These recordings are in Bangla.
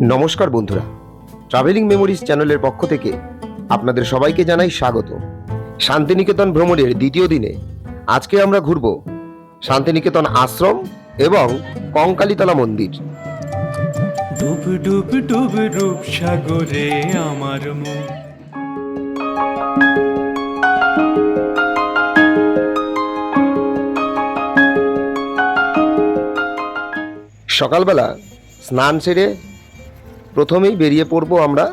নমস্কার বন্ধুরা। ট্রাভেলিং মেমোরিজ চ্যানেলের পক্ষ থেকে আপনাদের সবাইকে জানাই স্বাগত। শান্তিনিকেতন ভ্রমণের দ্বিতীয় দিনে আজকে আমরা ঘুরব শান্তিনিকেতন আশ্রম এবং কঙ্কালীতলা মন্দির। ডুব ডুব ডুব রূপ সাগরে আমার মন। সকালবেলা স্নান সেরে প্রথমেই বেরিয়ে পড়ব আমরা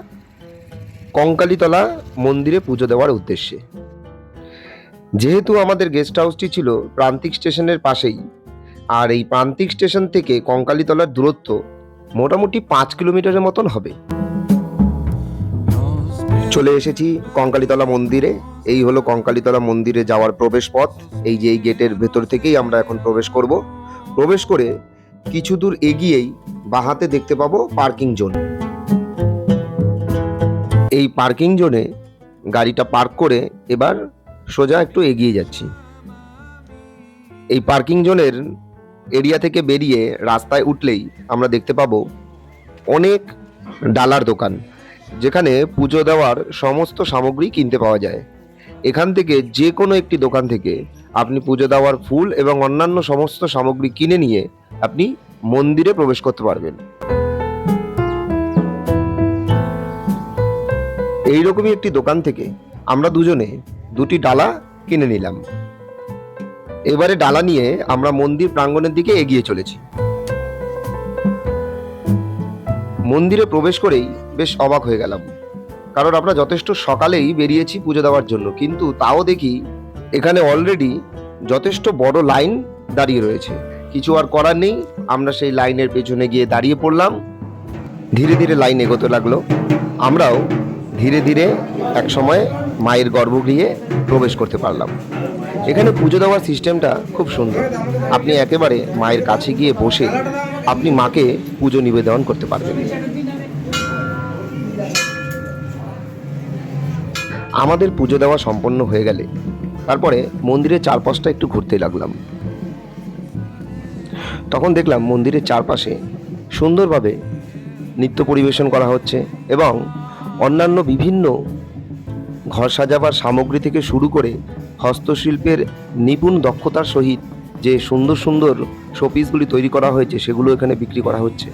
কঙ্কালীতলা মন্দিরে পুজো দেওয়ার উদ্দেশ্যে। যেহেতু আমাদের গেস্ট হাউসটি ছিল প্রান্তিক স্টেশনের পাশেই, আর এই প্রান্তিক স্টেশন থেকে কঙ্কালীতলার দূরত্ব মোটামুটি পাঁচ কিলোমিটারের মতন হবে। চলে এসেছি কঙ্কালীতলা মন্দিরে। এই হলো কঙ্কালীতলা মন্দিরে যাওয়ার প্রবেশ পথ। এই যে এই গেটের ভেতর থেকেই আমরা এখন প্রবেশ করব। প্রবেশ করে কিছু দূর এগিয়েই বাহাতে দেখতে পাবো পার্কিং জোন। এই পার্কিং জোনে গাড়িটা পার্ক করে এবার সোজা একটু এগিয়ে যাচ্ছি। এই পার্কিং জোনের এরিয়া থেকে বেরিয়ে রাস্তায় উঠলেই আমরা দেখতে পাবো অনেক ডালার দোকান, যেখানে পুজো দেওয়ার সমস্ত সামগ্রী কিনতে পাওয়া যায়। এখান থেকে যে কোনো একটি দোকান থেকে আপনি পুজো দেওয়ার ফুল এবং অন্যান্য সমস্ত সামগ্রী কিনে নিয়ে আপনি মন্দিরে প্রবেশ করতে পারবেন। এইরকমই একটি দোকান থেকে আমরা দুজনে দুটি ডালা কিনে নিলাম। এবারে ডালা নিয়ে আমরা মন্দির প্রাঙ্গণের দিকে এগিয়ে চলেছি। মন্দিরে প্রবেশ করেই বেশ অবাক হয়ে গেলাম। কারণ আমরা যথেষ্ট সকালেই বেরিয়েছি পুজো দেওয়ার জন্য, কিন্তু তাও দেখি এখানে অলরেডি যথেষ্ট বড় লাইন দাঁড়িয়ে রয়েছে। কিছু আর করার নেই। আমরা সেই লাইনের পেছনে গিয়ে দাঁড়িয়ে পড়লাম। ধীরে ধীরে লাইন এগোতে লাগল। আমরাও ধীরে ধীরে এক সময় মায়ের গর্ভগৃহে প্রবেশ করতে পারলাম। এখানে পুজো দেওয়ার সিস্টেমটা খুব সুন্দর। আপনি একেবারে মায়ের কাছে গিয়ে বসে আপনি মাকে পুজো নিবেদন করতে পারবেন। আমাদের পুজো দেওয়া সম্পন্ন হয়ে গেলে তারপরে মন্দিরের চারপাশটা একটু ঘুরতে লাগলাম। তখন দেখলাম মন্দিরের চারপাশে সুন্দরভাবে নৃত্য পরিবেশন করা হচ্ছে এবং অন্যান্য বিভিন্ন ঘর সাজাবার সামগ্রী থেকে শুরু করে হস্তশিল্পের নিপুণ দক্ষতার সহিত যে সুন্দর সুন্দর শোপিসগুলি তৈরি করা হয়েছে, সেগুলো এখানে বিক্রি করা হচ্ছে।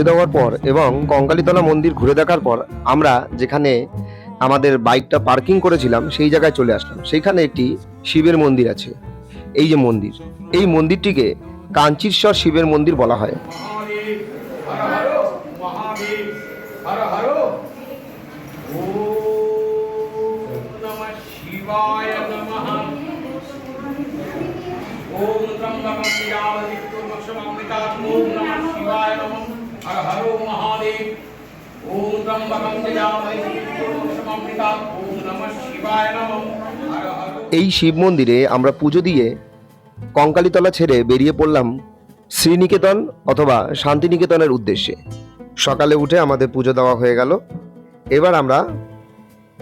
পুজো দেওয়ার পর এবং কঙ্কালীতলা মন্দির ঘুরে দেখার পর আমরা যেখানে আমাদের বাইকটা পার্কিং করেছিলাম, সেই জায়গায় চলে আসলাম। সেইখানে একটি শিবের মন্দির আছে। এই যে মন্দির, এই মন্দিরটিকে কাঞ্চিরশ্বর শিবের মন্দির বলা হয়। ওম এই শিব মন্দিরে আমরা পুজো দিয়ে কঙ্কালীতলা ছেড়ে বেরিয়ে পড়লাম শ্রীনিকেতন অথবা শান্তিনিকেতনের উদ্দেশ্যে। সকালে উঠে আমাদের পুজো দেওয়া হয়ে গেল। এবার আমরা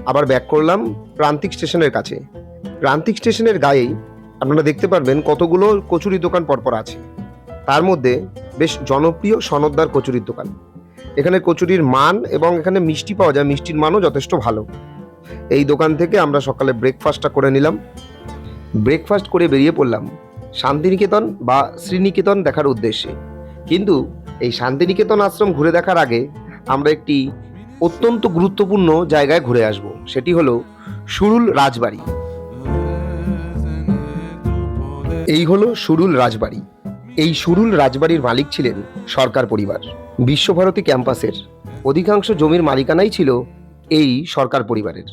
আবার ব্যাক করলাম প্রান্তিক স্টেশনের কাছে। প্রান্তিক স্টেশনের গায়েই আপনারা দেখতে পারবেন কতগুলো কচুরি দোকান পরপর আছে। তার মধ্যে বেশ জনপ্রিয় সনদদার কচুরির দোকান। এখানে কচুরির মান এবং এখানে মিষ্টি পাওয়া যায়, মিষ্টির মানও যথেষ্ট ভালো। এই দোকান থেকে আমরা সকালে ব্রেকফাস্টটা করে নিলাম। ব্রেকফাস্ট করে বেরিয়ে পড়লাম শান্তিনিকেতন বা শ্রীনিকেতন দেখার উদ্দেশ্যে। কিন্তু এই শান্তিনিকেতন আশ্রম ঘুরে দেখার আগে আমরা একটি অত্যন্ত গুরুত্বপূর্ণ জায়গায় ঘুরে আসব। সেটি হলো সুরুল রাজবাড়ি। এই হলো সুরুল রাজবাড়ি। এই সুরুল রাজবাড়ির মালিক ছিলেন সরকার পরিবার। বিশ্বভারতী ক্যাম্পাসের অধিকাংশ জমির মালিকানাই ছিল এই সরকার পরিবারের।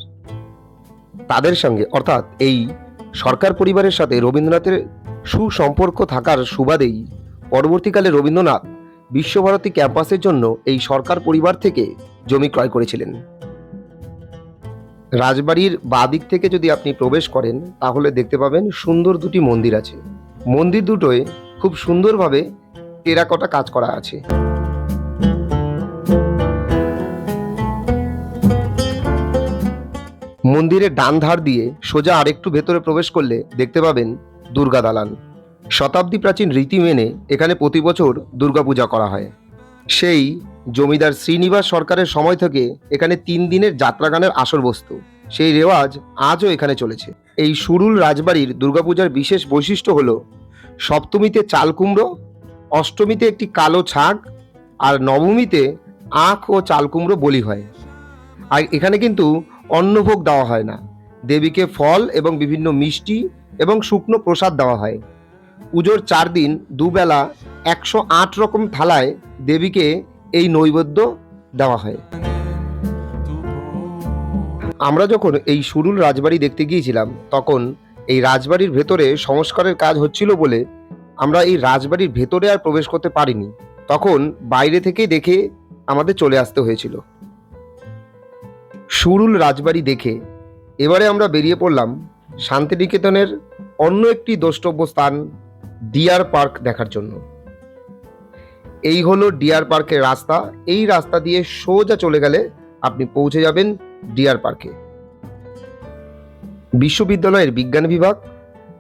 তাদের সঙ্গে, অর্থাৎ এই সরকার পরিবারের সাথে রবীন্দ্রনাথের সুসম্পর্ক থাকার সুবাদেই পরবর্তীকালে রবীন্দ্রনাথ বিশ্বভারতী ক্যাম্পাসের জন্য এই সরকার পরিবার থেকে জমি ক্রয় করেছিলেন। রাজবাড়ির বাদিক থেকে যদি আপনি প্রবেশ করেন, তাহলে দেখতে পাবেন সুন্দর দুটি মন্দির আছে। মন্দির দুটোয় খুব সুন্দরভাবে টেরাকটা কাজ করা আছে। মন্দিরের ডান ধার দিয়ে সোজা আরেকটু ভেতরে প্রবেশ করলে দেখতে পাবেন দুর্গা দালান। শতাব্দী প্রাচীন রীতি মেনে এখানে প্রতি বছর দুর্গাপূজা করা হয়। সেই জমিদার শ্রীনিবাস সরকারের সময় থেকে এখানে তিন দিনের যাত্রাগানের আসর বস্তু। সেই রেওয়াজ আজও এখানে চলেছে। এই সুরুল রাজবাড়ির দুর্গাপূজার বিশেষ বৈশিষ্ট্য হল সপ্তমীতে চাল কুমড়ো, অষ্টমীতে একটি কালো ছাগ আর নবমীতে আখ ও চাল কুমড়ো বলি হয়। আর এখানে কিন্তু অন্নভোগ দেওয়া হয় না। দেবীকে ফল এবং বিভিন্ন মিষ্টি এবং শুকনো প্রসাদ দেওয়া হয়। পুজোর চার দিন দুবেলা একশো আট রকম থালায় দেবীকে এই নৈবেদ্য দেওয়া হয়। আমরা যখন এই সুরুল রাজবাড়ি দেখতে গিয়েছিলাম, তখন এই রাজবাড়ির ভেতরে সংস্কারের কাজ হচ্ছিল বলে আমরা এই রাজবাড়ির ভেতরে আর প্রবেশ করতে পারিনি। তখন বাইরে থেকে দেখে আমাদের চলে আসতে হয়েছিল। সুরুল রাজবাড়ি দেখে এবারে আমরা বেরিয়ে পড়লাম শান্তিনিকেতনের অন্য একটি দ্রষ্টব্য স্থান, ডিয়ার পার্ক দেখার জন্য। এই হলো ডিয়ার পার্কের রাস্তা। এই রাস্তা দিয়ে সোজা চলে গেলে আপনি পৌঁছে যাবেন ডিয়ার পার্কে। বিশ্ববিদ্যালয়ের বিজ্ঞান বিভাগ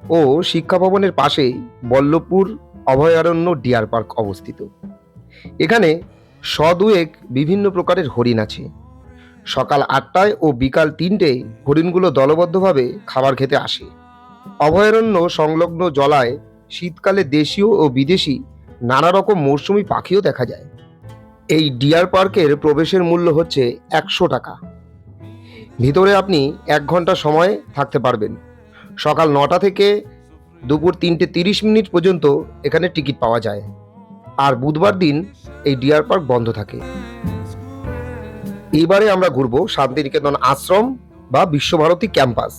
ও শিক্ষা ভবনের পাশেই বল্লভপুর অভয়ারণ্য ডিয়ার পার্ক অবস্থিত। এখানে সদুয়েক বিভিন্ন প্রকারের হরিণ আছে। সকাল আটটায় ও বিকাল তিনটেয় হরিণগুলো দলবদ্ধভাবে খাবার খেতে আসে। অভয়ারণ্য সংলগ্ন জলায় শীতকালে দেশীয় ও বিদেশি নানা রকম মৌসুমি পাখিও দেখা যায়। এই ডিয়ার পার্কের প্রবেশের মূল্য হচ্ছে একশো টাকা। ভিতরে আপনি এক ঘণ্টা সময় থাকতে পারবেন। সকাল নটা থেকে দুপুর তিনটে তিরিশ মিনিট পর্যন্ত এখানে টিকিট পাওয়া যায়। আর বুধবার দিন এই ডিয়ার পার্ক বন্ধ থাকে। এবারে আমরা ঘুরবো শান্তিনিকেতন আশ্রম বা বিশ্বভারতী ক্যাম্পাস।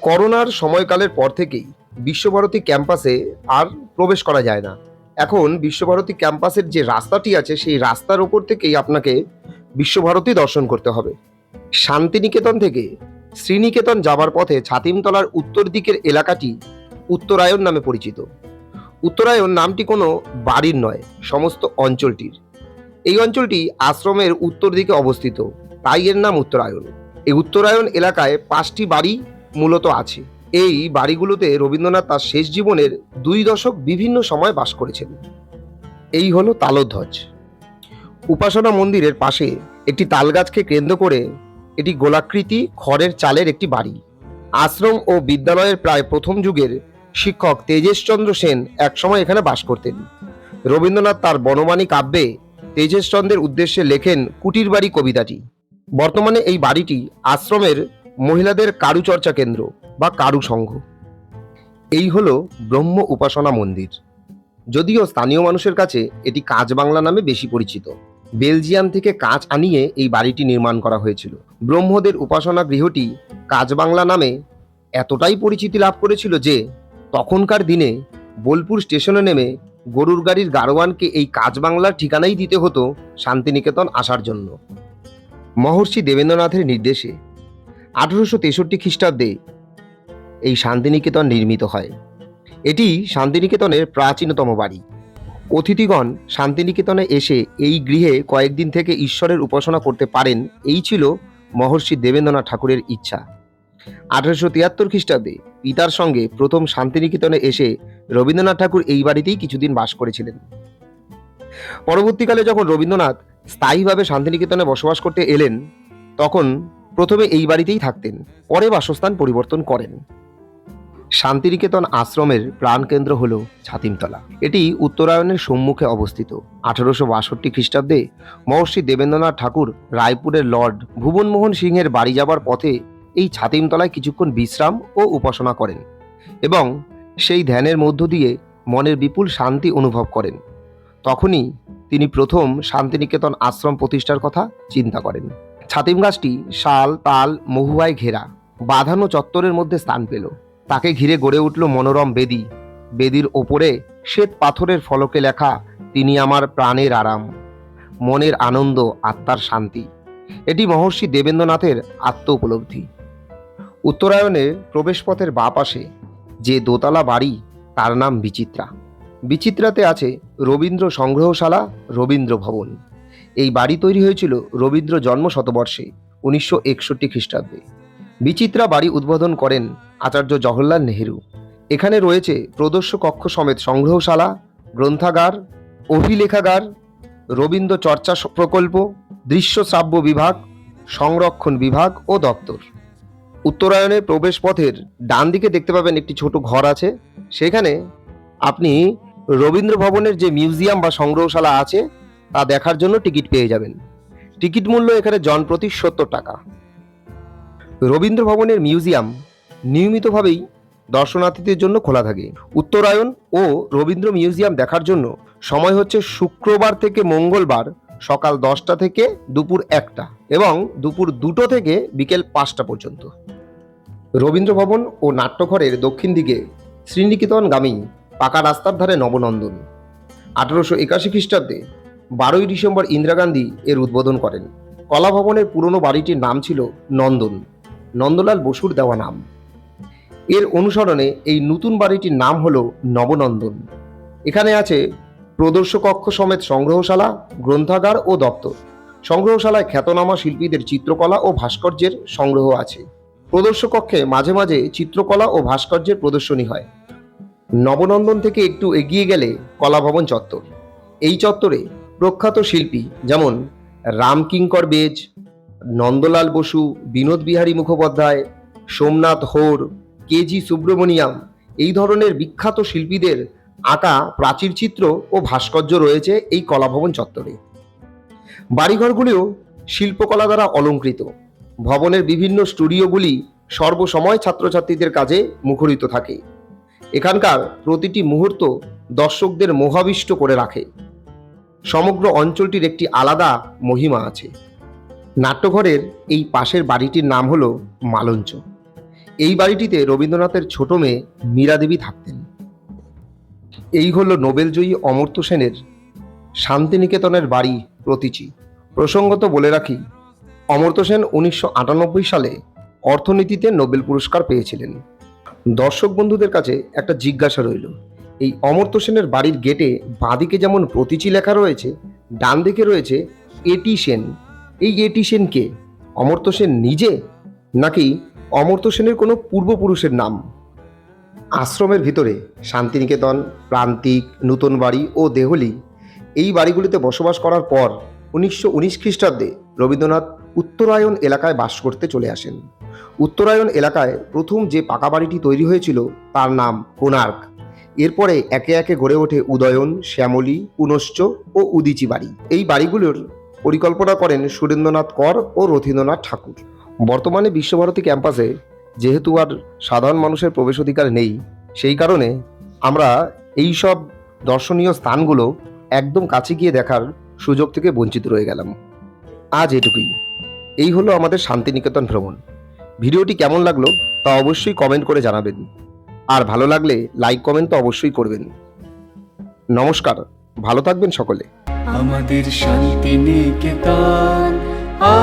করোনার সময়কালের পর থেকেই বিশ্বভারতী ক্যাম্পাসে আর প্রবেশ করা যায় না। এখন বিশ্বভারতী ক্যাম্পাসের যে রাস্তাটি আছে, সেই রাস্তার ওপর থেকেই আপনাকে বিশ্বভারতী দর্শন করতে হবে। শান্তিনিকেতন থেকে শ্রীনিকেতন যাবার পথে ছাতিমতলার উত্তর দিকের এলাকাটি উত্তরায়ণ নামে পরিচিত। উত্তরায়ণ নামটি কোনো বাড়ির নয়, সমস্ত অঞ্চলটির। এই অঞ্চলটি আশ্রমের উত্তর দিকে অবস্থিত, তাই এর নাম উত্তরায়ণ। এই উত্তরায়ণ এলাকায় পাঁচটি বাড়ি মূলত আছে। এই বাড়িগুলোতে রবীন্দ্রনাথ তার শেষ জীবনের দুই দশক বিভিন্ন সময় বাস করেছেন। এই হলো তালধ্বজ। উপাসনা মন্দিরের পাশে একটি তালগাছকে কেন্দ্র করে এটি গোলাকৃতি খড়ের চালের একটি বাড়ি। আশ্রম ও বিদ্যালয়ের প্রায় প্রথম যুগের শিক্ষক তেজেশচন্দ্র সেন একসময় এখানে বাস করতেন। রবীন্দ্রনাথ তার বনমানী কাব্যে তেজেশচন্দ্রের উদ্দেশ্যে লেখেন কুটির বাড়ি কবিতাটি। বর্তমানে এই বাড়িটি আশ্রমের মহিলাদের কারুচর্চা কেন্দ্র বা কারু সংঘ এই হল ব্রহ্ম উপাসনা মন্দির। যদিও স্থানীয় মানুষের কাছে এটি কাঁচ বাংলা নামে বেশি পরিচিত। বেলজিয়াম থেকে কাঁচ আনিয়ে এই বাড়িটি নির্মাণ করা হয়েছিল। ব্রহ্মদের উপাসনা গৃহটি কাঁচ বাংলা নামে এতটাই পরিচিতি লাভ করেছিল যে, তখনকার দিনে বোলপুর স্টেশনে নেমে গরুর গাড়ির গারোয়ানকে এই কাঁচ বাংলার ঠিকানাই দিতে হতো শান্তিনিকেতন আসার জন্য। মহর্ষি দেবেন্দ্রনাথের নির্দেশে আঠারোশো তেষট্টি খ্রিস্টাব্দে এই শান্তিনিকেতন নির্মিত হয়। এটি শান্তিনিকেতনের প্রাচীনতম বাড়ি। অতিথিগণ শান্তিনিকেতনে এসে এই গৃহে কয়েকদিন থেকে ঈশ্বরের উপাসনা করতে পারেন, এই ছিল মহর্ষি দেবেন্দ্রনাথ ঠাকুরের ইচ্ছা। আঠারোশো তিয়াত্তর খ্রিস্টাব্দে পিতার সঙ্গে প্রথম শান্তিনিকেতনে এসে রবীন্দ্রনাথ ঠাকুর এই বাড়িতেই কিছুদিন বাস করেছিলেন। পরবর্তীকালে যখন রবীন্দ্রনাথ স্থায়ীভাবে শান্তিনিকেতনে বসবাস করতে এলেন, তখন প্রথমে এই বাড়িতেই থাকতেন, পরে বাসস্থান পরিবর্তন করেন। শান্তিনিকেতন আশ্রমের প্রাণকেন্দ্র হল ছাতিমতলা। এটি উত্তরায়ণের সম্মুখে অবস্থিত। আঠারোশো বাষট্টি খ্রিস্টাব্দে মহর্ষি দেবেন্দ্রনাথ ঠাকুর রায়পুরের লর্ড ভুবনমোহন সিংহের বাড়ি যাবার পথে এই ছাতিমতলায় কিছুক্ষণ বিশ্রাম ও উপাসনা করেন এবং সেই ধ্যানের মধ্য দিয়ে মনের বিপুল শান্তি অনুভব করেন। তখনই তিনি প্রথম শান্তিনিকেতন আশ্রম প্রতিষ্ঠার কথা চিন্তা করেন। ছাতিম গাছটি শাল, তাল, মহুয়ায় ঘেরা, বাঁধানো চত্বরের মধ্যে স্থান পেল। তাকে ঘিরে গড়ে উঠল মনোরম বেদি। বেদির ওপরে শ্বেত পাথরের ফলকে লেখা, তিনি আমার প্রাণের আরাম। মনের আনন্দ, আত্মার শান্তি। এটি মহর্ষি দেবেন্দ্রনাথের আত্ম উপলব্ধি উত্তরায়ণের প্রবেশপথের বাঁ পাশে যে দোতলা বাড়ি, তার নাম বিচিত্রা। বিচিত্রাতে আছে রবীন্দ্র সংগ্রহশালা, রবীন্দ্র ভবন। এই বাড়ি তৈরি হয়েছিল রবীন্দ্র জন্ম শতবর্ষে উনিশশো একষট্টি খ্রিস্টাব্দে। বিচিত্রা বাড়ি উদ্বোধন করেন আচার্য জওহরলাল নেহেরু। এখানে রয়েছে প্রদর্শ কক্ষ সমেত সংগ্রহশালা, গ্রন্থাগার, অভিলেখাগার, রবীন্দ্র চর্চা প্রকল্প, দৃশ্য শ্রাব্য বিভাগ, সংরক্ষণ বিভাগ ও দপ্তর। উত্তরায়ণের প্রবেশ পথের ডান দিকে দেখতে পাবেন একটি ছোট ঘর আছে। সেখানে আপনি রবীন্দ্র ভবনের যে মিউজিয়াম বা সংগ্রহশালা আছে, তা দেখার জন্য টিকিট পেয়ে যাবেন। টিকিট মূল্য এখানে জনপ্রতি সত্তর টাকা। রবীন্দ্র ভবনের মিউজিয়াম নিয়মিতভাবেই দর্শনার্থীদের জন্য খোলা থাকে। উত্তরায়ণ ও রবীন্দ্র মিউজিয়াম দেখার জন্য সময় হচ্ছে শুক্রবার থেকে মঙ্গলবার সকাল দশটা থেকে দুপুর একটা এবং দুপুর দুটো থেকে বিকেল পাঁচটা পর্যন্ত। রবীন্দ্র ভবন ও নাট্যঘরের দক্ষিণ দিকে শ্রীনিকেতনগামী পাকা রাস্তার ধারে নবনন্দন। আঠারোশো একাশি খ্রিস্টাব্দে বারোই ডিসেম্বর ইন্দিরা গান্ধী এর উদ্বোধন করেন। কলা ভবনের পুরনো বাড়িটির নাম ছিল নন্দন। নন্দলাল বসুর দেওয়া নাম। এর অনুসরণে এই নতুন বাড়িটির নাম হলো নবনন্দন। এখানে আছে প্রদর্শ কক্ষ সমেত সংগ্রহশালা, গ্রন্থাগার ও দপ্তর। সংগ্রহশালায় খ্যাতনামা শিল্পীদের চিত্রকলা ও ভাস্কর্যের সংগ্রহ আছে। প্রদর্শ কক্ষে মাঝে মাঝে চিত্রকলা ও ভাস্কর্যের প্রদর্শনী হয়। নবনন্দন থেকে একটু এগিয়ে গেলে কলাভবন চত্বর। এই চত্বরে প্রখ্যাত শিল্পী যেমন রামকিঙ্কর বেজ নন্দলাল বসু, বিনোদ বিহারী মুখোপাধ্যায়, সোমনাথ হোর, কেজি সুব্রমণিয়াম এই ধরনের বিখ্যাত শিল্পীদের আঁকা প্রাচীর চিত্র ও ভাস্কর্য রয়েছে এই কলাভবন চত্বরে। বাড়িঘরগুলিও শিল্পকলা দ্বারা অলঙ্কৃত। ভবনের বিভিন্ন স্টুডিওগুলি সর্বসময় ছাত্রছাত্রীদের কাজে মুখরিত থাকে। এখানকার প্রতিটি মুহূর্ত দর্শকদের মোহাবিষ্ট করে রাখে। সমগ্র অঞ্চলটির একটি আলাদা মহিমা আছে। নাট্যঘরের এই পাশের বাড়িটির নাম হলো মালঞ্চ। এই বাড়িটিতে রবীন্দ্রনাথের ছোট মেয়ে মীরা দেবী থাকতেন। এই হলো নোবেলজয়ী অমর্ত্য সেনের শান্তিনিকেতনের বাড়ি প্রতীচি। প্রসঙ্গত বলে রাখি, অমর্ত্য সেন উনিশশো আটানব্বই সালে অর্থনীতিতে নোবেল পুরস্কার পেয়েছিলেন। দর্শক বন্ধুদের কাছে একটা জিজ্ঞাসা রইল, এই অমর্ত্য সেনের বাড়ির গেটে বাঁদিকে যেমন প্রতীচি লেখা রয়েছে ডান দিকে রয়েছে এটি সেন। এই এটি সেন কে? অমর্ত্য সেন নিজে? নাকি অমর্ত্য সেনের কোনো পূর্বপুরুষের নাম? আশ্রমের ভিতরে শান্তিনিকেতন, প্রান্তিক, নূতন বাড়ি ও দেহলি, এই বাড়িগুলিতে বসবাস করার পর উনিশশো উনিশ খ্রিস্টাব্দে রবীন্দ্রনাথ উত্তরায়ণ এলাকায় বাস করতে চলে আসেন। উত্তরায়ণ এলাকায় প্রথম যে পাকা বাড়িটি তৈরি হয়েছিল তার নাম কোণার্ক। এরপরে একে একে গড়ে ওঠে উদয়ন, শ্যামলী, পুনশ্চ ও উদিচি বাড়ি। এই বাড়িগুলোর পরিকল্পনা করেন সুরেন্দ্রনাথ কর ও রথীন্দ্রনাথ ঠাকুর। বর্তমানে বিশ্বভারতী ক্যাম্পাসে যেহেতু আর সাধারণ মানুষের প্রবেশ অধিকার নেই, সেই কারণে আমরা এই সব দর্শনীয় স্থানগুলো একদম কাছে গিয়ে দেখার সুযোগ থেকে বঞ্চিত রয়ে গেলাম। আজ এটুকুই। এই হলো আমাদের শান্তিনিকেতন ভ্রমণ। ভিডিওটি কেমন লাগল তা অবশ্যই কমেন্ট করে জানাবেন। আর ভালো লাগলে লাইক কমেন্ট তো অবশ্যই করবেন। নমস্কার। ভালো থাকবেন সকলে। আমাদের শান্তি নিকেতন আ